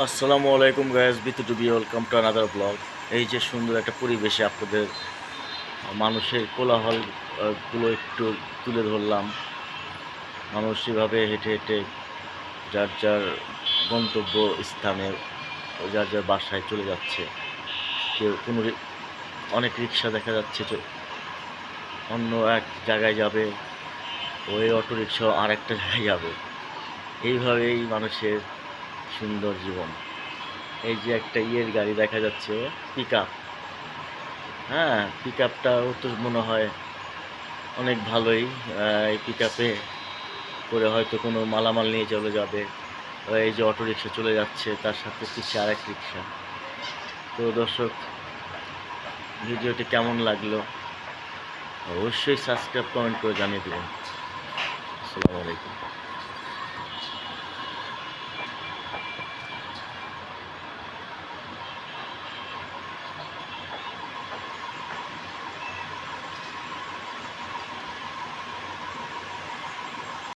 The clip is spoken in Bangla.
আসসালামু আলাইকুম guys Bitu to be welcome to another vlog এই যে সুন্দর একটা পরিবেশে আপনাদের মানুষের কোলাহল আহ, গুলো একটু তুলে ধরলাম। মানুষ এভাবে হেঁটে হেঁটে যার যার গন্তব্য স্থানে যার যার বাসায় চলে যাচ্ছে। কেউ কোনো অনেক রিক্সা দেখা যাচ্ছে অন্য এক জায়গায় যাবে ওই অটো রিক্সা আর একটা জায়গায় যাবে। এইভাবেই মানুষের সুন্দর জীবন। এই যে একটা ইয়ের গাড়ি দেখা যাচ্ছে পিক আপ হ্যাঁ পিক আপটাও তো মনে হয় অনেক ভালোই এই পিক আপে করে হয়তো কোনো মালামাল নিয়ে চলে যাবে এই যে অটো রিক্সা চলে যাচ্ছে, তার সাথে পিছিয়ে আরেক রিক্সা তো দর্শক, ভিডিওটি কেমন লাগল? অবশ্যই সাবস্ক্রাইব কমেন্ট করে জানিয়ে দেবেন। আসসালামু আলাইকুম।